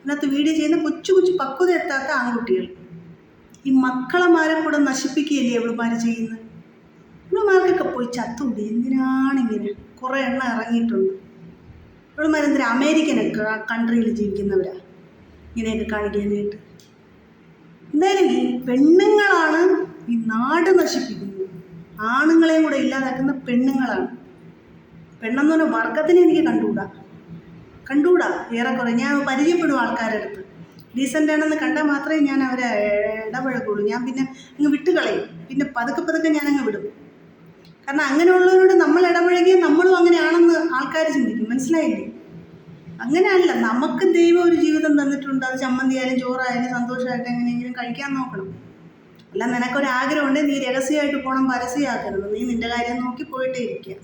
ഇതിനകത്ത് വീഡിയോ ചെയ്യുന്ന കൊച്ചു കൊച്ചു പക്വത എത്താത്ത ആൺകുട്ടികൾ. ഈ മക്കളമാരെ കൂടെ നശിപ്പിക്കുകയല്ലേ അവളുമാർ ചെയ്യുന്നത് ഇവളുമാർക്കൊക്കെ പോയി ചത്തുണ്ട്. എന്തിനാണിങ്ങനെ? കുറേ എണ്ണം ഇറങ്ങിയിട്ടുണ്ട്. ഇവളുമാരെന്തിനാ അമേരിക്കൻ കൺട്രിയിൽ ജീവിക്കുന്നവരാ. ഇങ്ങനെയൊക്കെ കാണിക്കാനായിട്ട്. എന്തായാലും ഈ പെണ്ണുങ്ങളാണ് ഈ നാട് നശിപ്പിക്കുന്നത്. ആണുങ്ങളെയും കൂടെ ഇല്ലാതാക്കുന്ന പെണ്ണുങ്ങളാണ്. പെണ്ണെന്ന് പറഞ്ഞ വർഗത്തിനെ എനിക്ക് കണ്ടുകൂടാ. കണ്ടുകൂടാ? ഏറെക്കുറെ. ഞാൻ പരിചയപ്പെടും ആൾക്കാരടുത്ത് ഡീസന്റ് ആണെന്ന് കണ്ടാൽ മാത്രമേ ഞാൻ അവരെ ഇടപഴകുള്ളൂ. ഞാൻ പിന്നെ അങ്ങ് വിട്ട് കളയും. പിന്നെ പതുക്കെ പതുക്കെ ഞാൻ അങ്ങ് വിടും. കാരണം അങ്ങനെയുള്ളവരോട് നമ്മൾ ഇടപഴകിയ നമ്മളും അങ്ങനെയാണെന്ന് ആൾക്കാർ ചിന്തിക്കും. മനസ്സിലായില്ലേ? അങ്ങനെയല്ല. നമുക്ക് ദൈവം ഒരു ജീവിതം തന്നിട്ടുണ്ട്. അത് ചമ്മന്തിയായാലും ചോറായാലും സന്തോഷമായിട്ട് എങ്ങനെയെങ്കിലും കഴിക്കാൻ നോക്കണം. അല്ല നിനക്കൊരാഗ്രഹമുണ്ടെങ്കിൽ നീ രഹസ്യമായിട്ട് പോകണം പരസ്യമാക്കരുത്. നീ നിന്റെ കാര്യം നോക്കി പോയിട്ടേ ഇരിക്കുക.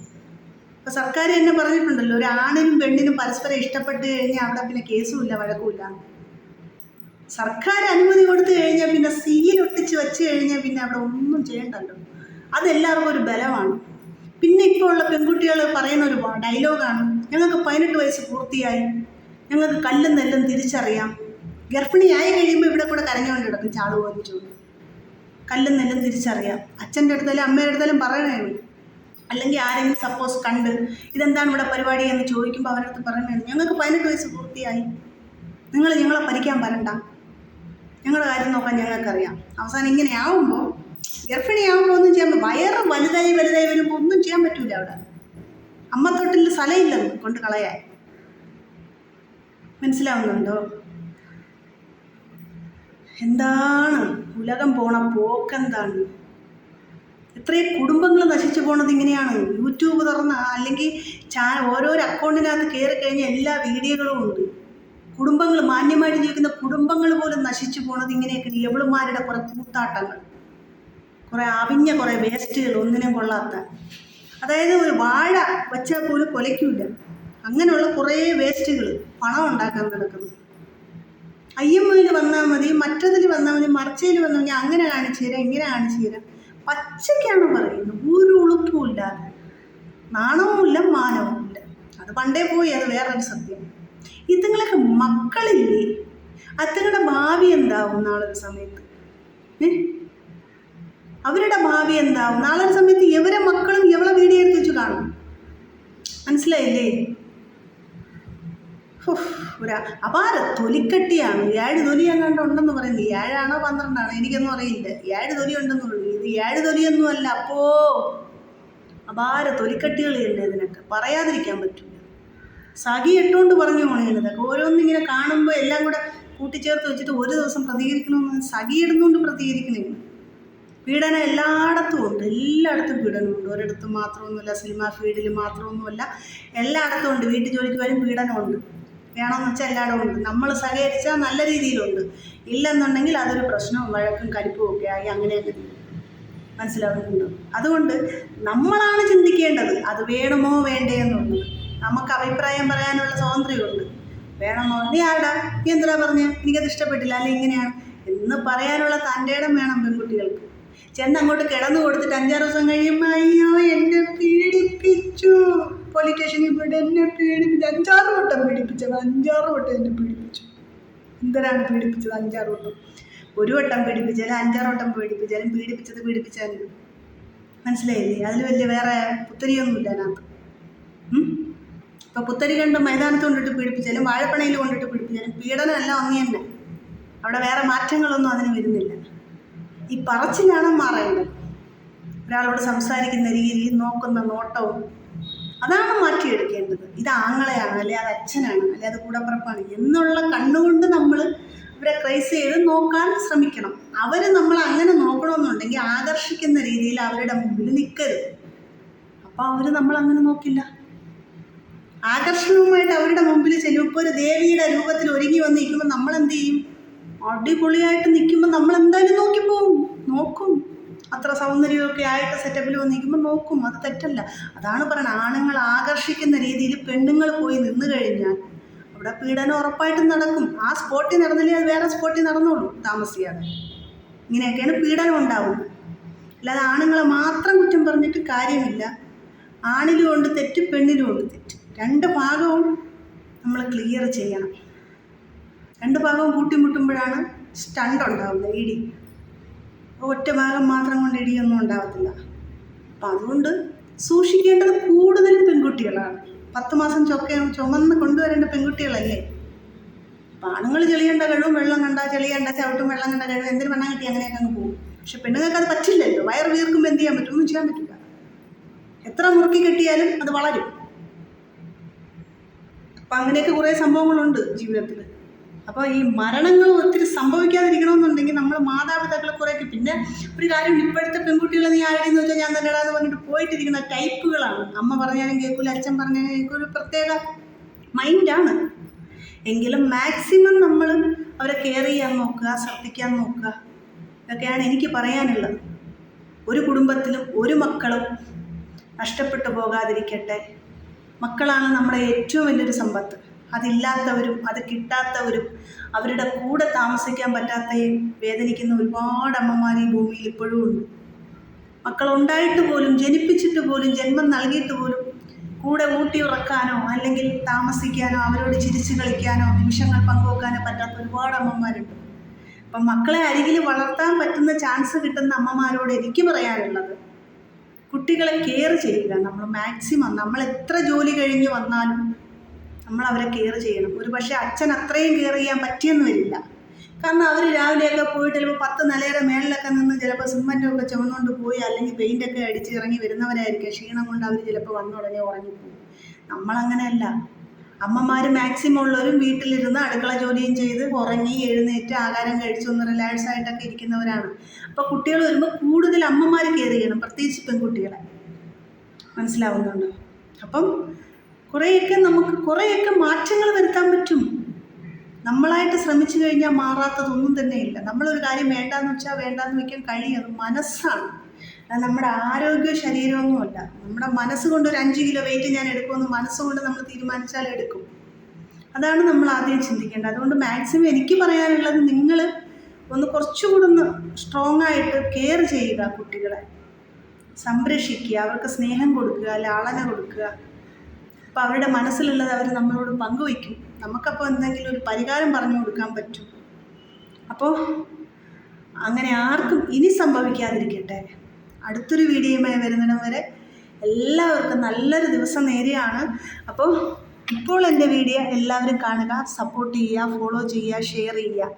ഇപ്പം സർക്കാർ തന്നെ പറഞ്ഞിട്ടുണ്ടല്ലോ ഒരു ആണിനും പെണ്ണിനും പരസ്പരം ഇഷ്ടപ്പെട്ട് കഴിഞ്ഞാൽ അവിടെ പിന്നെ കേസുമില്ല വഴക്കുമില്ല. സർക്കാർ അനുമതി കൊടുത്തു കഴിഞ്ഞാൽ പിന്നെ സീലൊട്ടിച്ച് വെച്ച് കഴിഞ്ഞാൽ പിന്നെ അവിടെ ഒന്നും ചെയ്യണ്ടല്ലോ. അതെല്ലാവർക്കും ഒരു ബലമാണ്. പിന്നെ ഇപ്പോൾ ഉള്ള പെൺകുട്ടികൾ പറയുന്ന ഒരു ഡയലോഗാണ് ഞങ്ങൾക്ക് പതിനെട്ട് വയസ്സ് പൂർത്തിയായി ഞങ്ങൾക്ക് കല്ലും നെല്ലും തിരിച്ചറിയാം. ഗർഭിണിയായി കഴിയുമ്പോൾ ഇവിടെ കൂടെ കരഞ്ഞുകൊണ്ട് കിടക്കും ചാളു പോലിച്ചു കല്ലും നെല്ലും തിരിച്ചറിയാം. അച്ഛന്റെ അടുത്താലും അമ്മയുടെ അടുത്താലും പറയണേ അല്ലെങ്കിൽ ആരെങ്കിലും സപ്പോസ് കണ്ട് ഇതെന്താണ് ഇവിടെ പരിപാടി എന്ന് ചോദിക്കുമ്പോൾ അവരടുത്ത് പറയണേ ഞങ്ങൾക്ക് പതിനെട്ട് വയസ്സ് പൂർത്തിയായി. നിങ്ങൾ ഞങ്ങളെ ഭരിക്കാൻ വരണ്ട. ഞങ്ങളുടെ കാര്യം നോക്കാൻ ഞങ്ങൾക്കറിയാം. അവസാനം ഇങ്ങനെ ആവുമ്പോൾ ഗർഭിണിയാവുമ്പോൾ ഒന്നും ചെയ്യാൻ വയറ് വലുതായി വലുതായി വരുമ്പോൾ ഒന്നും ചെയ്യാൻ പറ്റൂല അവിടെ. അമ്മത്തൊട്ടിൽ സ്ഥലമില്ലെന്ന് കൊണ്ട് കളയാൻ. മനസ്സിലാവുന്നുണ്ടോ? എന്താണ്? ഉലകം പോണ പോക്കെന്താണ്? എത്രയും കുടുംബങ്ങൾ നശിച്ചു പോണത് ഇങ്ങനെയാണ്. യൂട്യൂബ് തുറന്ന അല്ലെങ്കിൽ ചാ ഓരോരോ അക്കൗണ്ടിനകത്ത് കയറി കഴിഞ്ഞാൽ എല്ലാ വീഡിയോകളും ഉണ്ട്. കുടുംബങ്ങൾ മാന്യമായിട്ട് ജീവിക്കുന്ന കുടുംബങ്ങൾ പോലും നശിച്ചു പോണത് ഇങ്ങനെയൊക്കെ എവളുമാരുടെ കുറേ കൂത്താട്ടങ്ങൾ. കുറേ അവിഞ്ഞ കുറേ വേസ്റ്റുകൾ ഒന്നിനും കൊള്ളാത്ത. അതായത് ഒരു വാഴ വെച്ചാൽ പോലും കൊലയ്ക്കില്ല. അങ്ങനെയുള്ള കുറേ വേസ്റ്റുകൾ പണം ഉണ്ടാക്കാൻ നടക്കുന്നു. അയ്യമ്മയിൽ വന്നാൽ മതി മറ്റതിൽ വന്നാൽ മതി മറച്ചയിൽ വന്നാൽ മതി അങ്ങനെ കാണിച്ചു തരാം ഇങ്ങനെ കാണിച്ചു തരാം. പച്ചയ്ക്കാണ് പറയുന്നത്. ഒരു ഉളുപ്പും ഇല്ലാതെ നാണവുമില്ല മാനവുമില്ല. അത് പണ്ടേ പോയി അത് വേറൊരു സത്യം. ഇതുങ്ങളൊക്കെ മക്കളില്ലേ? അതുങ്ങളുടെ ഭാവി എന്താവും നാളൊരു സമയത്ത്? അവരുടെ ഭാവി എന്താവും? നാളൊരു സമയത്ത് എവരെ മക്കളും എവളെ എടുത്ത് വെച്ച് കാണും? മനസ്സിലായില്ലേ? ഒരു അപാര തൊലിക്കട്ടിയാണ്. ഏഴ് തൊലി എങ്ങാണ്ട് ഉണ്ടെന്ന് പറയുന്നത്. ഏഴാണോ പന്ത്രണ്ടാണോ? എനിക്കൊന്നും അറിയില്ല. ഏഴ് തൊലി ഉണ്ടെന്ന് ഏഴ് തൊലിയൊന്നും അല്ല അപ്പോ അപാര തൊലിക്കട്ടികൾ തന്നെ ഇതിനൊക്കെ. പറയാതിരിക്കാൻ പറ്റില്ല. സഖി ഇട്ടുകൊണ്ട് പറഞ്ഞു പോണേണ് ഇതൊക്കെ. ഓരോന്നിങ്ങനെ കാണുമ്പോൾ എല്ലാം കൂടെ കൂട്ടിച്ചേർത്ത് വെച്ചിട്ട് ഒരു ദിവസം പ്രതികരിക്കണമെന്ന് സഖി ഇടുന്നുകൊണ്ട് പ്രതികരിക്കണില്ല. പീഡനം എല്ലായിടത്തും ഉണ്ട്. എല്ലായിടത്തും പീഡനമുണ്ട് ഒരിടത്തും മാത്രമൊന്നുമല്ല സിനിമ ഫീൽഡിൽ മാത്രമൊന്നുമല്ല എല്ലായിടത്തും ഉണ്ട്. വീട്ടു ജോലിക്ക് വരും പീഡനമുണ്ട്. വേണമെന്ന് വെച്ചാൽ എല്ലായിടവും ഉണ്ട്. നമ്മൾ സഹകരിച്ചാൽ നല്ല രീതിയിലുണ്ട്. ഇല്ലെന്നുണ്ടെങ്കിൽ അതൊരു പ്രശ്നവും വഴക്കും കലിപ്പും ഒക്കെ ആയി അങ്ങനെയൊക്കെ മനസ്സിലാവുന്നുണ്ട് അതുകൊണ്ട് നമ്മളാണ് ചിന്തിക്കേണ്ടത് അത് വേണമോ വേണ്ടേ എന്നുള്ളത്. നമുക്ക് അഭിപ്രായം പറയാനുള്ള സ്വാതന്ത്ര്യമുണ്ട്. വേണമോ നീ ആടാ നീ എന്തിനാ പറഞ്ഞ? എനിക്കത് ഇഷ്ടപ്പെട്ടില്ല. അല്ലെങ്കിൽ ഇങ്ങനെയാണ്. എന്ന് പറയാനുള്ള തന്റെ ഇടം വേണം പെൺകുട്ടികൾക്ക്. ചെന്ന് അങ്ങോട്ട് കിടന്നു കൊടുത്തിട്ട് അഞ്ചാറ് ദിവസം കഴിയുമ്പോൾ അയ്യോ എന്നെ പീഡിപ്പിച്ചു. പോലീസ് സ്റ്റേഷനിൽ പോയിട്ട് എന്നെ പീഡിപ്പിച്ചു. അഞ്ചാറ് വട്ടം പീഡിപ്പിച്ചത് അഞ്ചാറ് വട്ടം എന്നെ പീഡിപ്പിച്ചു. എന്തിനാണ് പീഡിപ്പിച്ചത് അഞ്ചാറ് വട്ടം? ഒരു വട്ടം പീഡിപ്പിച്ചാലും അഞ്ചാറ് വട്ടം പീഡിപ്പിച്ചാലും പീഡിപ്പിച്ചത് പീഡിപ്പിച്ചാലും മനസ്സിലായില്ലേ? അതിൽ വലിയ വേറെ പുത്തരിയൊന്നുമില്ല അതിനകത്ത്. ഇപ്പം പുത്തരി കണ്ട് മൈതാനത്ത് കൊണ്ടിട്ട് പീഡിപ്പിച്ചാലും വാഴപ്പണയിൽ കൊണ്ടിട്ട് പീഡിപ്പിച്ചാലും പീഡനമല്ല അങ്ങനെ തന്നെ. അവിടെ വേറെ മാറ്റങ്ങളൊന്നും അതിന് വരുന്നില്ല. ഈ പറച്ചിലാണ് മാറേണ്ടത്. ഒരാളോട് സംസാരിക്കുന്ന രീതി നോക്കുന്ന നോട്ടവും അതാണ് മാറ്റിയെടുക്കേണ്ടത്. ഇത് ആങ്ങളെയാണ് അല്ലെ? അത് അച്ഛനാണ് അല്ലെ? അത് കൂടപ്പുറപ്പാണ്. എന്നുള്ള കണ്ണുകൊണ്ട് നമ്മൾ അവരെ ക്രൈസ് ചെയ്ത് നോക്കാൻ ശ്രമിക്കണം. അവർ നമ്മൾ അങ്ങനെ നോക്കണമെന്നുണ്ടെങ്കിൽ ആകർഷിക്കുന്ന രീതിയിൽ അവരുടെ മുമ്പിൽ നിൽക്കരുത് അപ്പോൾ അവർ നമ്മൾ അങ്ങനെ നോക്കില്ല. ആകർഷണവുമായിട്ട് അവരുടെ മുമ്പിൽ ചെല്ലും. ഒരു ദേവിയുടെ രൂപത്തിൽ ഒരുങ്ങി വന്ന് നിൽക്കുമ്പോൾ നമ്മൾ എന്ത് ചെയ്യും? അടിപൊളിയായിട്ട് നിൽക്കുമ്പോൾ നമ്മൾ എന്തായാലും നോക്കിപ്പോവും നോക്കും. അത്ര സൗന്ദര്യമൊക്കെ ആയിട്ട് സെറ്റപ്പിൽ വന്ന് നിൽക്കുമ്പോൾ നോക്കും. അത് തെറ്റല്ല. അതാണ് പറയുന്നത് ആണുങ്ങൾ ആകർഷിക്കുന്ന രീതിയിൽ പെണ്ണുങ്ങൾ പോയി നിന്ന് കഴിഞ്ഞാൽ അവിടെ പീഡനം ഉറപ്പായിട്ടും നടക്കും. ആ സ്പോട്ടിൽ നടന്നില്ലേ അത് വേറെ സ്പോട്ടിൽ നടന്നോളൂ താമസിയാതെ. ഇങ്ങനെയൊക്കെയാണ് പീഡനം ഉണ്ടാവും. അല്ലാതെ ആണുങ്ങളെ മാത്രം കുറ്റം പറഞ്ഞിട്ട് കാര്യമില്ല. ആണിലും ഉണ്ട് തെറ്റ് പെണ്ണിലും ഉണ്ട്. തെറ്റ്. രണ്ട് ഭാഗവും നമ്മൾ ക്ലിയർ ചെയ്യണം. രണ്ട് ഭാഗവും കൂട്ടിമുട്ടുമ്പോഴാണ് സ്റ്റണ്ട് ഉണ്ടാവുന്നത് ഇടി. ഒറ്റ ഭാഗം മാത്രം കൊണ്ട് ഇടിയൊന്നും ഉണ്ടാവത്തില്ല. അപ്പം അതുകൊണ്ട് സൂക്ഷിക്കേണ്ടത് കൂടുതലും പെൺകുട്ടികളാണ്. പത്ത് മാസം ചൊക്കെ ചുമന്ന് കൊണ്ടുവരേണ്ട പെൺകുട്ടികളല്ലേ? അപ്പം ആണുങ്ങൾ ചെളിയേണ്ട കഴിവും വെള്ളം കണ്ട ചെളിയേണ്ട ചവിട്ടും വെള്ളം കണ്ട കഴിവും എന്തിനു വെള്ളം കിട്ടി അങ്ങനെയൊക്കെ അങ്ങ് പോകും. പക്ഷെ പെണ്ണുങ്ങൾക്ക് അത് പറ്റില്ലല്ലോ. വയർ വീർക്കുമ്പോൾ എന്ത് ചെയ്യാൻ പറ്റും? ഒന്നും ചെയ്യാൻ പറ്റില്ല. എത്ര മുറുക്കി കെട്ടിയാലും അത് വളരും. അപ്പം അങ്ങനെയൊക്കെ കുറേ സംഭവങ്ങളുണ്ട് ജീവിതത്തിൽ അപ്പോൾ ഈ മരണങ്ങൾ ഒത്തിരി സംഭവിക്കാതിരിക്കണമെന്നുണ്ടെങ്കിൽ നമ്മൾ മാതാപിതാക്കളെ കുറേയൊക്കെ പിന്നെ ഒരു കാര്യം ഇപ്പോഴത്തെ പെൺകുട്ടികളെ നീ ആരുടെയെന്ന് വെച്ചാൽ ഞാൻ തന്നെടാ എന്ന് പറഞ്ഞിട്ട് പോയിട്ടിരിക്കുന്ന ടൈപ്പുകളാണ്. അമ്മ പറഞ്ഞാലും കേൾക്കില്ല അച്ഛൻ പറഞ്ഞാലും കേൾക്കും ഒരു പ്രത്യേക മൈൻഡാണ്. എങ്കിലും മാക്സിമം നമ്മൾ അവരെ കെയർ ചെയ്യാൻ നോക്കുക ശ്രദ്ധിക്കാൻ നോക്കുക ഇതൊക്കെയാണ് എനിക്ക് പറയാനുള്ളത്. ഒരു കുടുംബത്തിലും ഒരു മക്കളും നഷ്ടപ്പെട്ടു പോകാതിരിക്കട്ടെ. മക്കളാണ് നമ്മുടെ ഏറ്റവും വലിയൊരു സമ്പത്ത്. അതില്ലാത്തവരും അത് കിട്ടാത്തവരും അവരുടെ കൂടെ താമസിക്കാൻ പറ്റാത്തയും വേദനിക്കുന്ന ഒരുപാട് അമ്മമാർ ഈ ഭൂമിയിൽ ഇപ്പോഴും ഉണ്ട്. മക്കളുണ്ടായിട്ട് പോലും ജനിപ്പിച്ചിട്ട് പോലും ജന്മം നൽകിയിട്ട് പോലും കൂടെ ഊട്ടി ഉറക്കാനോ അല്ലെങ്കിൽ താമസിക്കാനോ അവരോട് ചിരിച്ചു കളിക്കാനോ നിമിഷങ്ങൾ പങ്കുവെക്കാനോ പറ്റാത്ത ഒരുപാട് അമ്മമാരുണ്ട്. അപ്പം മക്കളെ അരികിൽ വളർത്താൻ പറ്റുന്ന ചാൻസ് കിട്ടുന്ന അമ്മമാരോട് എനിക്ക് പറയാനുള്ളത് കുട്ടികളെ കെയർ ചെയ്യുക. നമ്മൾ മാക്സിമം നമ്മൾ എത്ര ജോലി കഴിഞ്ഞ് വന്നാലും നമ്മൾ അവരെ കെയർ ചെയ്യണം. ഒരു പക്ഷേ അച്ഛൻ അത്രയും കെയർ ചെയ്യാൻ പറ്റിയെന്ന് വരില്ല കാരണം അവർ രാവിലെയൊക്കെ പോയിട്ട് ചിലപ്പോൾ പത്ത് നിലയുടെ മേളിലൊക്കെ നിന്ന് ചിലപ്പോൾ സിമ്മന്റൊക്കെ ചുമന്നുകൊണ്ട് പോയി അല്ലെങ്കിൽ പെയിന്റൊക്കെ അടിച്ച് ഇറങ്ങി വരുന്നവരായിരിക്കും. ക്ഷീണം കൊണ്ട് അവർ ചിലപ്പോൾ വന്ന ഉടനെ ഉറങ്ങിപ്പോകും. നമ്മളങ്ങനെയല്ല. അമ്മമാർ മാക്സിമം ഉള്ളവരും വീട്ടിലിരുന്ന് അടുക്കള ജോലിയും ചെയ്ത് ഉറങ്ങി എഴുന്നേറ്റ് ആഹാരം കഴിച്ച് ഒന്ന് റിലാക്സ് ആയിട്ടൊക്കെ ഇരിക്കുന്നവരാണ്. അപ്പോൾ കുട്ടികൾ വരുമ്പോൾ കൂടുതൽ അമ്മമാർ കെയർ ചെയ്യണം. പ്രത്യേകിച്ച് പെൺകുട്ടികളെ. മനസ്സിലാവുന്നുണ്ട്? അപ്പം കുറേയൊക്കെ നമുക്ക് കുറേയൊക്കെ മാറ്റങ്ങൾ വരുത്താൻ പറ്റും. നമ്മളായിട്ട് ശ്രമിച്ചു കഴിഞ്ഞാൽ മാറാത്തതൊന്നും തന്നെ ഇല്ല. നമ്മളൊരു കാര്യം വേണ്ടാന്ന് വെച്ചാൽ വേണ്ടാന്ന് വയ്ക്കാൻ കഴിയും. മനസ്സാണ്. അത് നമ്മുടെ ആരോഗ്യ ശരീരമൊന്നുമല്ല നമ്മുടെ മനസ്സുകൊണ്ട് ഒരു അഞ്ച് കിലോ വെയിറ്റ് ഞാൻ എടുക്കുമെന്ന് മനസ്സുകൊണ്ട് നമ്മൾ തീരുമാനിച്ചാൽ എടുക്കും. അതാണ് നമ്മൾ ആദ്യം ചിന്തിക്കേണ്ടത്. അതുകൊണ്ട് മാക്സിമം എനിക്ക് പറയാനുള്ളത് നിങ്ങൾ ഒന്ന് കുറച്ചുകൂടി ഒന്ന് സ്ട്രോങ് ആയിട്ട് കെയർ ചെയ്യുക കുട്ടികളെ. സംരക്ഷിക്കുക. അവർക്ക് സ്നേഹം കൊടുക്കുക ലാളന കൊടുക്കുക. അപ്പോൾ അവരുടെ മനസ്സിലുള്ളത് അവർ നമ്മളോട് പങ്കുവയ്ക്കും. നമുക്കപ്പോൾ എന്തെങ്കിലും ഒരു പരിഹാരം പറഞ്ഞു കൊടുക്കാൻ പറ്റും. അപ്പോൾ അങ്ങനെ ആർക്കും ഇനി സംഭവിക്കാതിരിക്കട്ടെ. അടുത്തൊരു വീഡിയോയുമായി വരുന്നിടം വരെ എല്ലാവർക്കും നല്ലൊരു ദിവസം നേരെയാണ്. അപ്പോൾ ഇപ്പോൾ എന്റെ വീഡിയോ എല്ലാവരും കാണുക സപ്പോർട്ട് ചെയ്യുക ഫോളോ ചെയ്യുക ഷെയർ ചെയ്യുക.